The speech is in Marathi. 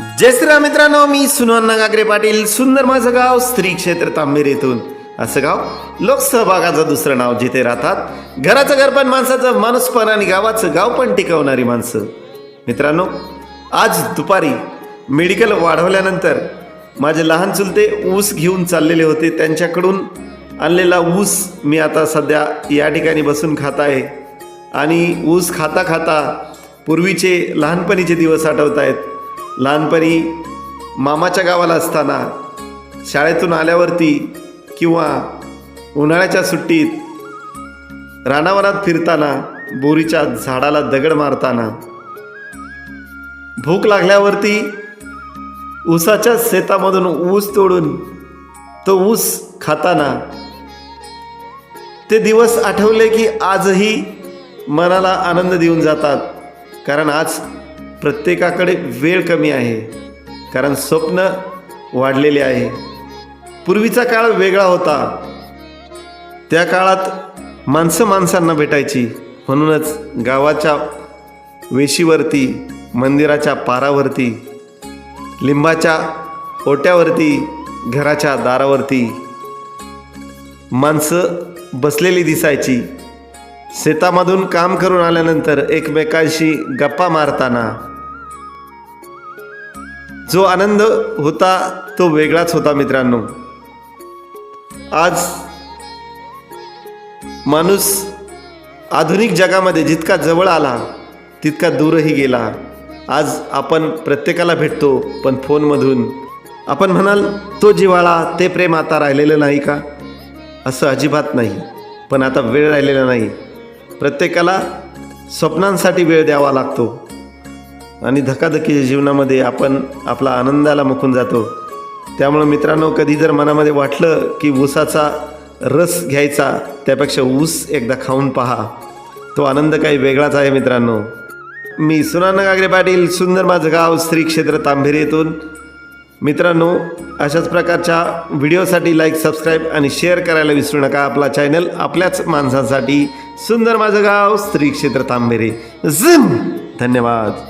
जय श्रीराम मित्रांनो मी सुनवण्णा गागरे पाटील सुंदर माझं गाव स्त्री क्षेत्र येथून. असं गाव लोकसहभागाचं दुसरं नाव जिथे राहतात. घराचं घर पण माणसाचं माणूस पण आणि गावाचं गाव पण टिकवणारी माणसं. मित्रांनो आज दुपारी मेडिकल वाढवल्यानंतर माझे लहान चुलते ऊस घेऊन चाललेले होते. त्यांच्याकडून आणलेला ऊस मी आता सध्या या ठिकाणी बसून खात आहे. आणि ऊस खाता खाता पूर्वीचे लहानपणीचे दिवस आठवत आहेत. लहानपणी मामाच्या गावाला असताना शाळेतून आल्यावरती किंवा उन्हाळ्याच्या सुट्टीत रानावरात फिरताना बोरीच्या झाडाला दगड मारताना भूक लागल्यावरती ऊसाच्या शेतामधून ऊस तोडून तो ऊस खाताना ते दिवस आठवले की आजही मनाला आनंद देऊन जातात. कारण आज प्रत्येकाकडे वेळ कमी आहे कारण स्वप्न वाढलेले आहे. पूर्वीचा काळ वेगळा होता. त्या काळात माणसं माणसांना भेटायची म्हणूनच गावाच्या वेशीवरती मंदिराच्या पारावरती लिंबाच्या ओट्यावरती घराच्या दारावरती माणसं बसलेली दिसायची. शेतामधून काम करून आल्यानंतर एकमेकांशी गप्पा मारताना. जो आनंद होता तो वेगळाच होता मित्रांनो. आज माणूस आधुनिक जगामध्ये जितका जवळ आला तितका दूरही गेला. आज आपण प्रत्येकाला भेटतो पण फोनमधून. आपण म्हणाल तो जिव्हाळा ते प्रेम आता राहिलेलं नाही का? असं अजिबात नाही. पण आता वेळ राहिलेला नाही. प्रत्येकाला स्वप्नांसाठी वेळ द्यावा लागतो. आणि धकाधकीच्या जीवनामध्ये आपण आपला आनंदाला मुकून जातो. त्यामुळं मित्रांनो कधी जर मनामध्ये वाटलं की ऊसाचा रस घ्यायचा त्यापेक्षा ऊस एकदा खाऊन पहा. तो आनंद काही वेगळाच आहे मित्रांनो. मी सुनाना गागरे पाटील सुंदर माझं गाव श्री क्षेत्र तांभेरीतून येथून मित्रांनो अशाच प्रकारच्या व्हिडिओसाठी लाईक सबस्क्राईब आणि शेअर करायला विसरू नका. आपला चॅनल आपल्याच माणसांसाठी. सुंदर माझं गाव श्री क्षेत्र तांबेरे झिम! धन्यवाद.